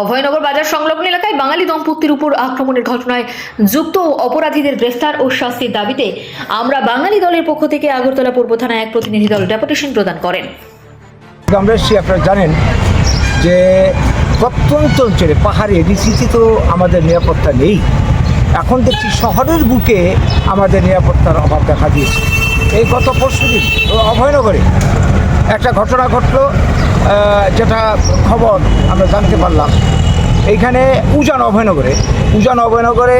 অভয়নগর বাজার সংলগ্ন এলাকায় বাঙালি দম্পতির উপর আক্রমণের ঘটনায় যুক্ত অপরাধীদের গ্রেফতার ও শাস্তির দাবিতে আমরা বাঙালি দলের পক্ষ থেকে আগরতলা পূর্ব থানায় এক প্রতিনিধি দল ডেপুটেশন প্রদান করেন। আপনারা জানেন যে প্রত্যন্ত অঞ্চলে, পাহাড়ে ডিসিতে তো আমাদের নিরাপত্তা নেই। এখন দেখছি শহরের বুকে আমাদের নিরাপত্তার অভাব দেখা দিয়েছে। এই গত পরশু দিন অভয়নগরে একটা ঘটনা ঘটলো। যেটা খবর আমরা জানতে পারলাম, এইখানে উজান অভয়নগরে উজান অভয়নগরে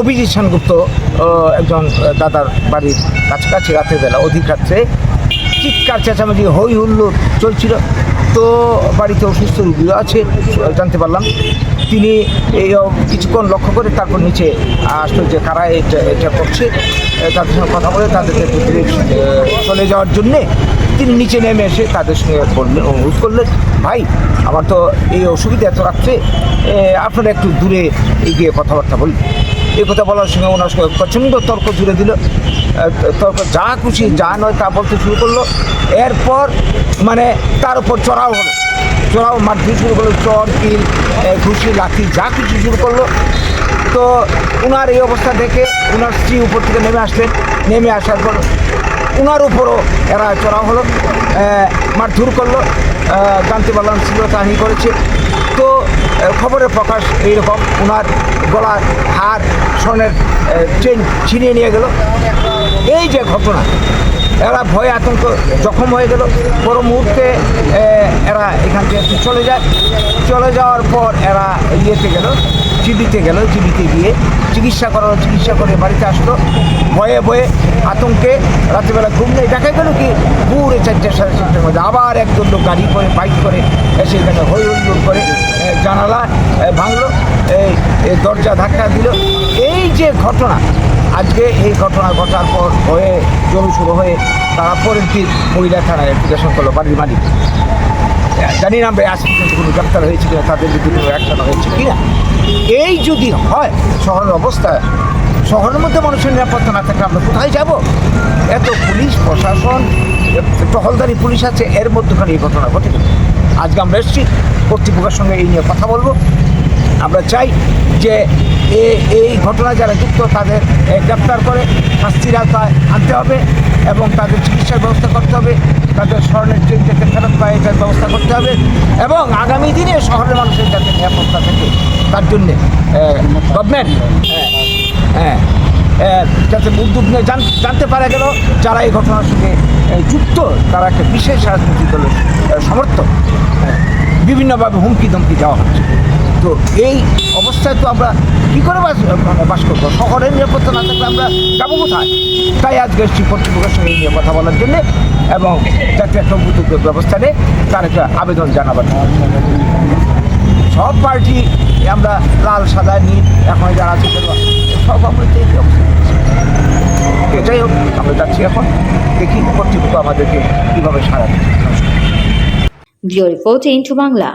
অভিজিৎ সেনগুপ্ত একজন দাদার বাড়ির কাছাকাছি রাতের বেলা অধিক রাত্রে চিৎকার, চেঁচামেচি হই হুল্লোড় চলছিল। তো বাড়িতে অসুস্থ রুগীও আছে, জানতে পারলাম। তিনি এই কিছুক্ষণ লক্ষ্য করে তারপর নিচে আসলো যে কারা এটা এটা করছে। তাদের সঙ্গে কথা বলে তাদেরকে দূরে চলে যাওয়ার জন্যে তিনি নিচে নেমে এসে তাদের সঙ্গে বললেন, অনুরোধ করলেন, ভাই, আমার তো এই অসুবিধা এত রাখছে আপনারা একটু দূরে এগিয়ে কথাবার্তা বলি এই কথা বলার সঙ্গে ওনার সঙ্গে প্রচণ্ড তর্ক জুড়ে দিল। তর্ক যা খুশি যা নয় তা বলতে শুরু করল। এরপর মানে তার উপর চড়াও হলো। চড়াও মারপিট শুরু করল, চর কিল ঘুষি, লাঠি, যা কিছু শুরু করল। তো ওনার এই অবস্থা দেখে ওনার স্ত্রী উপর থেকে নেমে আসলেন। নেমে আসার পর ওনার উপরও এরা চড়াও হলো মারধর করল জানতে পারলাম শ্লীলতাহানি করেছে। তো খবরের প্রকাশ এইরকম ওনার গলার হার, স্বর্ণের চেন ছিনিয়ে নিয়ে গেল। এই যে ঘটনা, এরা ভয়ে আতঙ্ক, জখম হয়ে গেল। পর মুহূর্তে এরা এখান থেকে চলে যায়। চলে যাওয়ার পর এরা ইয়েতে গেল, জিবিতে গেল, জিবিতে গিয়ে চিকিৎসা করালো, চিকিৎসা করে বাড়িতে আসলো। ভয়ে ভয়ে আতঙ্কে রাত্রিবেলা ঘুম নেই। দেখা গেল কি? পুরে চারটে, সাড়ে চারটের মধ্যে আবার একজন লোক গাড়ি করে, বাইক করে এসে এখানে হই হুল্লোড় করে জানালা ভাঙলো এই দরজা ধাক্কা দিল। এই যে ঘটনা, আজকে এই ঘটনা ঘটার পর হয়ে জমি শুরু হয়ে তারা পরের দিন মহিলা থানায় অ্যাপ্লিকেশন করল, বাড়ির মালিক। জানি না, আজ পর্যন্ত কোনো গ্রেপ্তার হয়েছে কিনা, তাদের বিরুদ্ধে অ্যাকশন হয়েছে কিনা। এই যদি হয়, শহরের অবস্থা, শহরের মধ্যে মানুষের নিরাপত্তা না থাকলে আমরা কোথায় যাব? এত পুলিশ, প্রশাসন টহলদারি পুলিশ আছে, এর মধ্যখানে এই ঘটনা ঘটে। আজকে আমরা এসেছি, কর্তৃপক্ষের সঙ্গে এই নিয়ে কথা বলব। আমরা চাই যে এই ঘটনা যারা যুক্ত, তাদের গ্রেপ্তার করে, শাস্তির আওতায় আনতে হবে এবং তাদের চিকিৎসার ব্যবস্থা করতে হবে। তাদের স্বর্ণের ট্রেন থেকে ফেরত পায়, এটার ব্যবস্থা করতে হবে। এবং আগামী দিনে শহরের মানুষের যাতে নিরাপত্তা থাকে তার জন্যে। গভর্নমেন্ট? হ্যাঁ হ্যাঁ, যাতে উদ্যোগ নিয়ে জানতে পারা গেল যারা এই ঘটনার সঙ্গে যুক্ত তারা একটা বিশেষ রাজনৈতিক দলের সমর্থক। বিভিন্নভাবে হুমকি ধমকি দেওয়া হচ্ছে। তো এই অবস্থায় তো আমরা কী করে বাস বাস করব? শহরের নিরাপত্তা না থাকলে আমরা যাব কোথায়? তাই আজকে এসেছি কর্তৃপক্ষের সঙ্গে নিয়ে কথা বলার জন্যে এবং যাতে একটা উদ্যোগ ব্যবস্থা নেই তার একটা আবেদন জানাবার সব পার্টি আমরা লাল, সাদা, নীল, এখন যারা আছে সব আমরা অবস্থা এটাই আমরা যাচ্ছি এখন, দেখি কর্তৃপক্ষ আমাদেরকে কীভাবে সারা দিচ্ছে। Report into Bangla